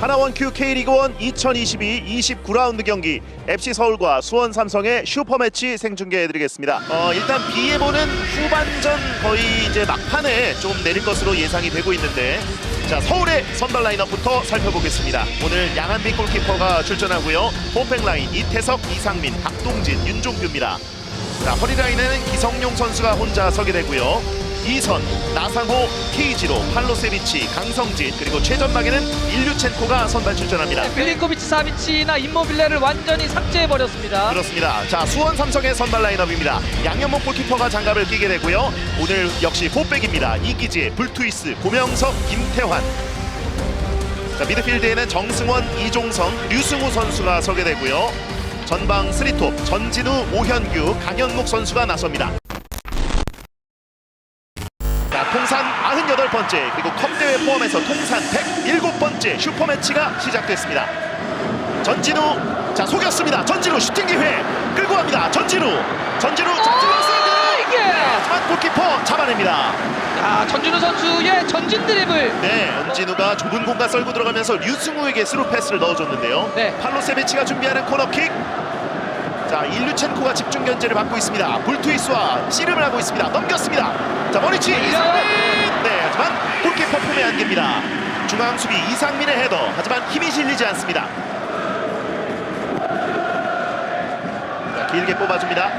하나원큐 K리그1 2022 29라운드 경기 FC 서울과 수원 삼성의 슈퍼매치 생중계해드리겠습니다. 어, 일단 B예보는 후반전 거의 이제 막판에 좀 내릴 것으로 예상이 되고 있는데 자 서울의 선발 라인업부터 살펴보겠습니다. 오늘 양한비 골키퍼가 출전하고요. 홈백 라인 이태석, 이상민, 박동진, 윤종규입니다. 자 허리 라인에는 기성용 선수가 혼자 서게 되고요. 이선, 나상호, 케이지로, 팔로세비치, 강성진 그리고 최전방에는 일류첸코가 선발 출전합니다. 빌링코비치 사비치나 임모빌레를 완전히 삭제해 버렸습니다. 그렇습니다. 자 수원 삼성의 선발 라인업입니다. 양현목 골키퍼가 장갑을 끼게 되고요. 오늘 역시 포백입니다. 이기재, 불투이스, 고명석, 김태환. 자 미드필드에는 정승원, 이종성, 류승우 선수가 서게 되고요. 전방 스리톱 전진우, 오현규, 강현목 선수가 나섭니다. 번째 그리고 컵대회 포함해서 통산 107번째 슈퍼매치가 시작됐습니다. 전진우 자 속였습니다. 전진우 슈팅 기회 끌고 갑니다. 전진우 전진우 들어갔어요. 이게! 하지만 골키퍼 잡아냅니다. 자, 전준우 선수의 전진 드리블. 네, 전진우가 좁은 공간 썰고 들어가면서 류승우에게 스루 패스를 넣어줬는데요. 네. 팔로세비치가 준비하는 코너킥. 자 일류첸코가 집중 견제를 받고 있습니다. 불투이스와 씨름을 하고 있습니다. 넘겼습니다. 자 머리치 이상민. 네, 하지만 골키퍼 품에 안깁니다. 중앙 수비 이상민의 헤더. 하지만 힘이 실리지 않습니다. 자, 길게 뽑아줍니다.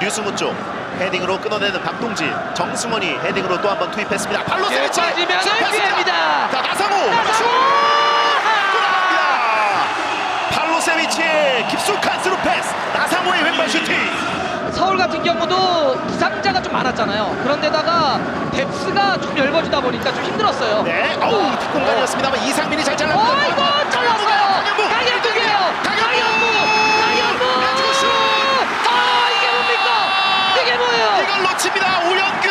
류승우 쪽 헤딩으로 끊어내는 박동진, 정승원이 헤딩으로 또 한 번 투입했습니다. 팔로세비치 빠지면 슈퍼패스입니다. 기회입니다. 자 나상호. 나상호! 골입니다. 팔로세비치의 깊숙한 스루 패스. 나상호의 왼발 슈팅. 서울 같은 경우도 부상자가 좀 많았잖아요. 그런데다가 뎁스가 좀 넓어지다 보니까 좀 힘들었어요. 네, 어우 뒷공간이었습니다만 이상민이 잘 잘랐습니다. 어, 이거 잘랐어요. 강현무, 강현무예요. 강현무, 강현무. 강현무 슛. 아, 이게 뭡니까? 이게 뭐예요? 이걸 놓칩니다. 오영규.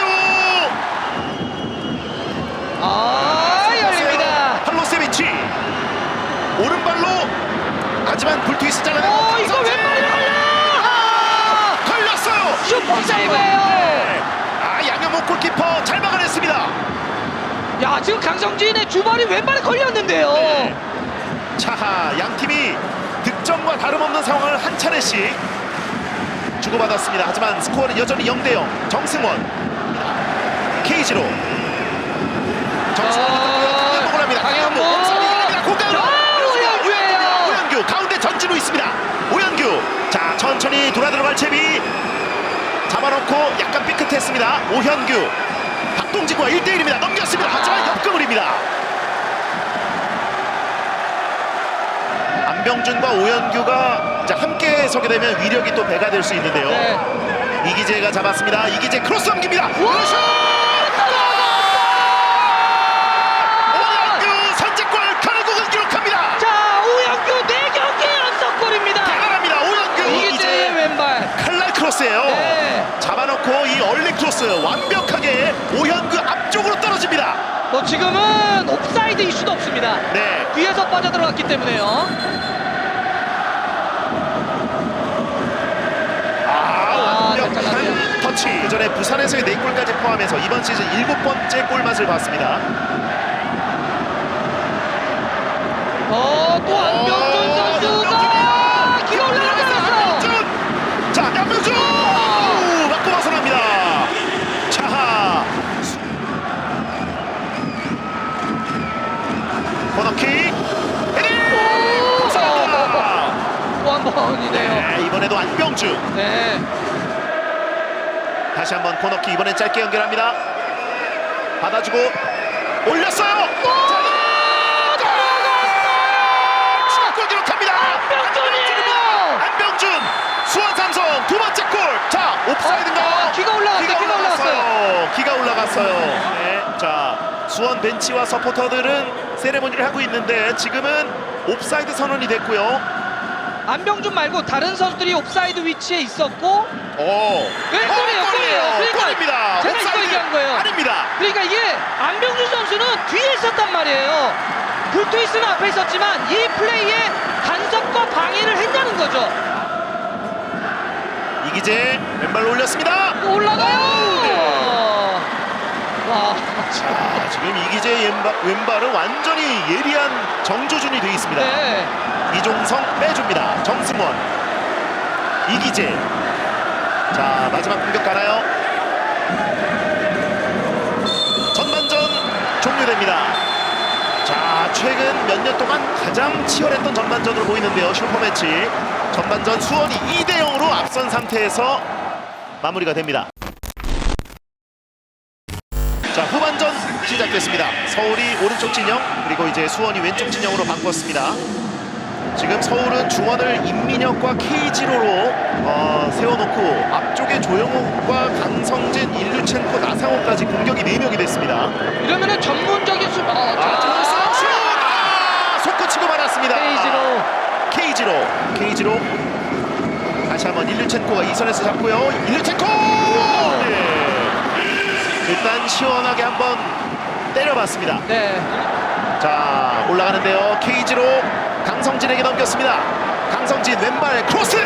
아, 열립니다. 팔로세비치 오른발로 하지만 불투이스 잘라내고 어, 이거. 아, 세이브예요. 네. 아 양현목 골키퍼 잘 막아냈습니다. 야, 지금 강성진의 주발이 왼발에 걸렸는데요. 네. 자, 양 팀이 득점과 다름없는 상황을 한 차례씩 주고받았습니다. 하지만 스코어는 여전히 0대 0. 정승원 케이지로 정승원이 아, 공격을 합니다. 강현무. 강현무 옥상이 아닙니다. 공격. 야, 오영규예요. 오영규 가운데 전진우 있습니다. 오영규 자 천천히 돌아 들어갈 채비 잡아놓고 약간 삐끗했습니다. 오현규 박동진과 1대1입니다. 넘겼습니다. 하지만 역금을입니다. 안병준과 오현규가 자, 함께 서게 되면 위력이 또 배가 될 수 있는데요. 네. 이기재가 잡았습니다. 이기재 크로스 넘깁니다. 오현 네. 잡아놓고 이 얼리 크로스 완벽하게 오현규 앞쪽으로 떨어집니다. 뭐 지금은 옵사이드 이슈도 없습니다. 네. 뒤에서 빠져들어갔기 때문에요. 아, 잘 완벽한. 터치. 그 전에 부산에서의 4골까지 포함해서 이번 시즌 일곱 번째 골맛을 봤습니다. 어, 또 안병준 선수가 기가 올라갔어요. 안병준! 자, 안병준! 오, 맞고 벗어납니다. 자, 코너킥. 헤딩! 벗어납니다. 번이네요. 네, 이번에도 안병준. 네. 다시 한번 코너킥 이번엔 짧게 연결합니다. 받아주고 올렸어요. 추가골 기록합니다. 안병준이에요. 안병준 수원 삼성 두 번째 골. 자 옵사이드인가요? 아, 기가 올라갔어요. 기가 올라갔어요. 기가 올라갔어요. 네, 자 수원 벤치와 서포터들은 세레모니를 하고 있는데 지금은 옵사이드 선언이 됐고요. 안병준 말고 다른 선수들이 옵사이드 위치에 있었고 오, 왼손이에요, 어, 골이에요. 그러니까 골입니다. 제가 이거 옵사이드 얘기한 거예요. 아닙니다. 그러니까 이게 안병준 선수는 뒤에 있었단 말이에요. 불투이스는 앞에 있었지만 이 플레이에 간섭과 방해를 했냐는 거죠. 이기재 왼발로 올렸습니다. 또 올라가요. 와, 자, 지금 이기재 왼발, 왼발은 완전히 예리한 정조준이 되어 있습니다. 네. 이종성 빼줍니다. 정승원, 이기재. 자 마지막 공격 가나요? 전반전 종료됩니다. 자 최근 몇 년 동안 가장 치열했던 전반전으로 보이는데요. 슈퍼매치 전반전 수원이 2대 0으로 앞선 상태에서 마무리가 됩니다. 시작됐습니다. 서울이 오른쪽 진영 그리고 이제 수원이 왼쪽 진영으로 바꿨습니다. 지금 서울은 중원을 임민혁과 케이지로로 어, 세워놓고 앞쪽에 조영욱과 강성진, 일류첸코, 나상호까지 공격이 4명이 됐습니다. 이러면은 전문적인 수, 어, 아, 지금 자, 슛! 아, 속구치고 말았습니다. 페이지로 케이지로 케이지로 다시 한번 일류첸코가 이선에서 잡고요. 일류첸코! 네. 일단 시원하게 한번 때려봤습니다. 네. 자 올라가는데요. 케이지로 강성진에게 넘겼습니다. 강성진 왼발 크로스!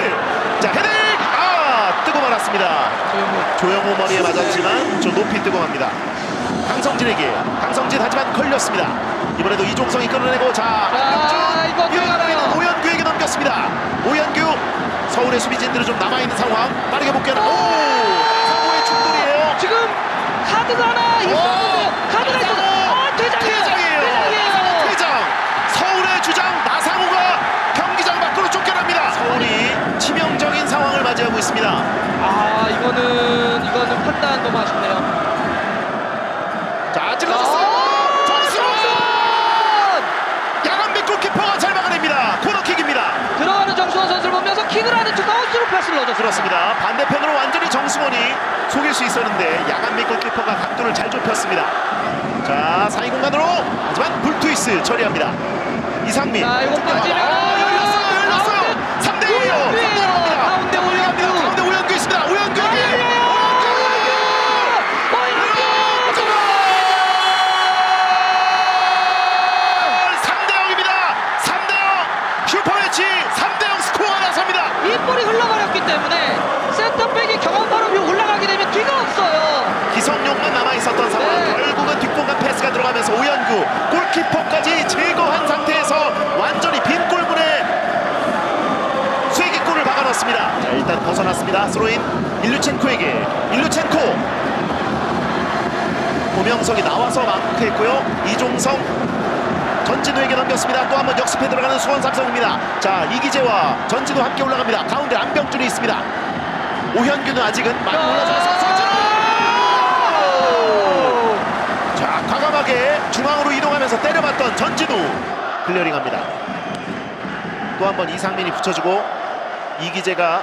자 헤딩! 아 뜨고 말았습니다. 조영호 머리에 맞았지만 저 높이 뜨고 갑니다. 강성진에게 강성진 하지만 걸렸습니다. 이번에도 이종성이 끌어내고 자 이거 들어가나요? 오연규 오연규에게 넘겼습니다. 오연규 서울의 수비진들은 좀 남아 있는 상황. 빠르게 복귀하는 오! 상호의 충돌이에요. 지금 카드가 하나 있었는 판단 너무 아쉽네요. 자 찔러줬어요. 아, 정수원! 양한빛 골키퍼가 잘 막아냅니다. 코너킥입니다. 들어가는 정수원 선수를 보면서 킥을 하는 중 아웃으로 패스를 넣어줬습니다. 그렇습니다. 반대편으로 완전히 정수원이 속일 수 있었는데 양한빛 골키퍼가 각도를 잘 좁혔습니다. 자 사이 공간으로 하지만 불트위스 처리합니다. 이상민. 자, 이거 빠지면 아, 열렸어요. 열렸어요. 3대 1이요. 오연규예요. 골키퍼까지 제거한 상태에서 완전히 빈 골문에 쐐기골을 박아넣습니다. 자, 일단 벗어났습니다. 스로인 일루첸코에게 일루첸코 고명석이 나와서 마크했고요. 이종성 전진우에게 넘겼습니다. 또 한 번 역습해 들어가는 수원 삼성입니다. 자 이기재와 전진우 함께 올라갑니다. 가운데 안병준이 있습니다. 오현규는 아직은 많이 올라서서 전진우 자 과감하게 중앙으로 이동하면서 때려봤던 전진우 클리어링합니다. 또 한 번 이상민이 붙여주고 이기재가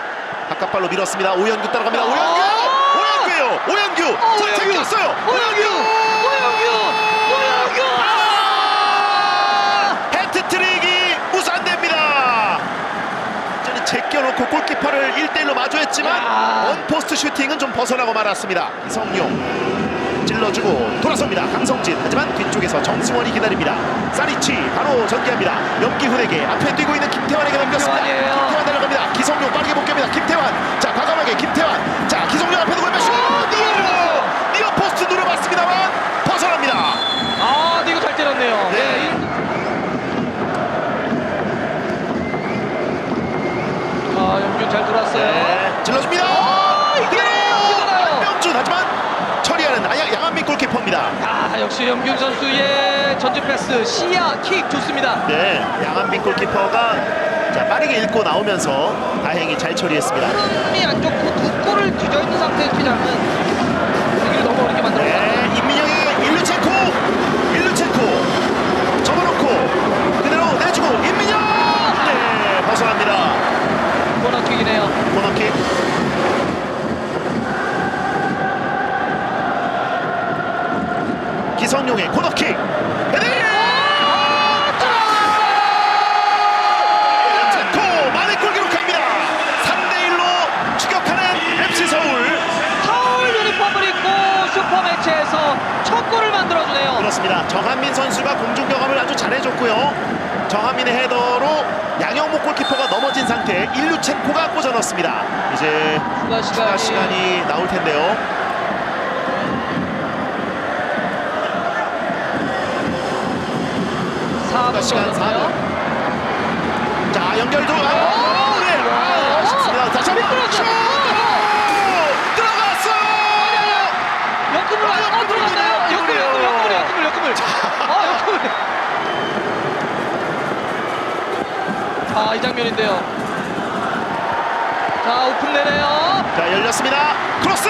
바깥발로 밀었습니다. 오현규 따라갑니다. 오현규 오현규예요. 오현규 어, 자 오연규! 제꼈어요. 오연규! 오연규! 오연규! 아! 해트트릭이 무산됩니다. 제껴놓고 골키퍼를 1대1로 마주했지만 야. 원포스트 슈팅은 좀 벗어나고 말았습니다. 이성용 찔러주고 돌아섭니다. 강성진 하지만 뒤쪽에서 정승원이 기다립니다. 사리치 바로 전개합니다. 염기훈에게 앞에 뛰고 있는 김태환에게 넘겼습니다. 김태환이에요. 김태환 내려갑니다. 기성용 빠르게 복귀합니다. 김태환 자 과감하게 김태환 자 기성용 앞에 누굴 슛 니어 니어 포스트 누려봤습니다만 벗어납니다. 아, 근데 이거 잘 때렸네요. 네. 네. 아, 영균 잘 돌았어요. 네, 찔러줍니다. 아, 이게 이거나요. 안병준 하지만 처리하는 아야 양한민 골키퍼입니다. 아, 역시 영균 선수의 전진 패스, 시야, 킥 좋습니다. 네, 양한민 골키퍼가 자, 빠르게 읽고 나오면서 다행히 잘 처리했습니다. 흐름이 안 좋고 두 골을 뒤져 있는 상태에서 피자는 여기를 너무 어렵게 만들었다. 네, 임민영이 일루첸코, 일루첸코 접어놓고 그대로 내주고 임민영, 네, 벗어납니다. 코너킥이네요. 코너킥. 첫 골을 만들어주네요. 그렇습니다. 정한민 선수가 공중 경험을 아주 잘해줬고요. 정한민의 헤더로 양영목 골키퍼가 넘어진 상태 일루첸코가 꽂아 넣습니다. 이제 추가 추가 시간이, 시간이 나올 텐데요. 추가 시간 4분. 자 연결도 아, 오! 네. 아, 아쉽습니다. 다시 한번! 들어갔어요. 역금을 안 어, 들어갔나요? 역금, 역금, 역금을, 역금을, 역금을. 아, 역금을. 아, 이 장면인데요. 자, 오픈 내네요. 자 열렸습니다. 크로스.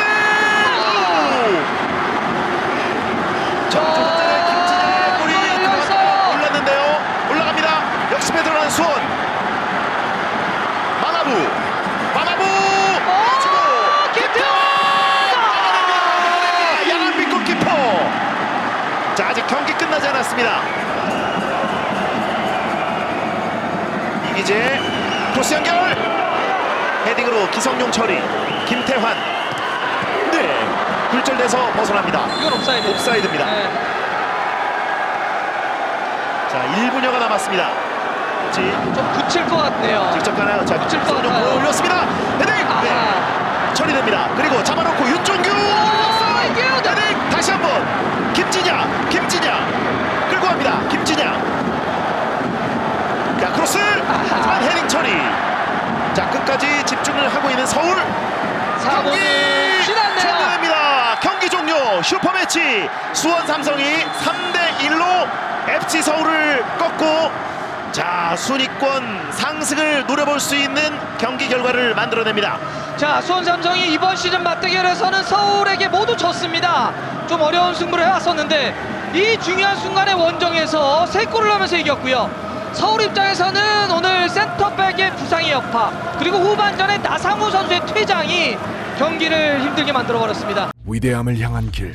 자 조금 전에 김진영의 골이 이거 열렸어요. 들어갔다가 올랐는데요. 올라갑니다. 역습에 들어간 수원. 마나부. 마나부. 치고 어, 김태환! 막아냅니다. 양한빈 골키퍼. 자 아직 경기 않았습니다. 이기재 크로스 연결. 헤딩으로 기성용 처리. 김태환. 네. 굴절돼서 벗어납니다. 이건 옵사이드. 옵사이드입니다. 네. 자 1분여가 남았습니다. 지좀 붙일 것 같네요. 직접 가나요? 자 붙일 것 같아요. 올렸습니다. 헤딩. 네. 처리됩니다. 그리고 잡아놓고 윤종규. 헤딩 다시 한번 김진양 김진양 끌고 갑니다. 김진양 자 크로스 하지만 헤딩 처리 자 끝까지 집중을 하고 있는 서울 4번은 지났네요. 종료됩니다. 경기 종료 슈퍼매치 수원 삼성이 3대 1로 FC 서울을 꺾고 자 순위권 상승을 노려볼 수 있는 경기 결과를 만들어냅니다. 자, 수원 삼성이 이번 시즌 맞대결에서는 서울에게 모두 졌습니다. 좀 어려운 승부를 해왔었는데 이 중요한 순간에 원정에서 세 골을 넣으면서 이겼고요. 서울 입장에서는 오늘 센터백의 부상의 여파 그리고 후반전에 나상우 선수의 퇴장이 경기를 힘들게 만들어버렸습니다. 위대함을 향한 길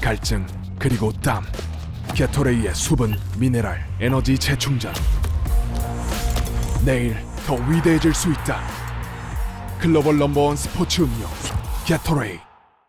갈증 그리고 땀. 게토레이의 수분 미네랄 에너지 재충전. 내일 더 위대해질 수 있다. 글로벌 넘버원 스포츠 음료 게토레이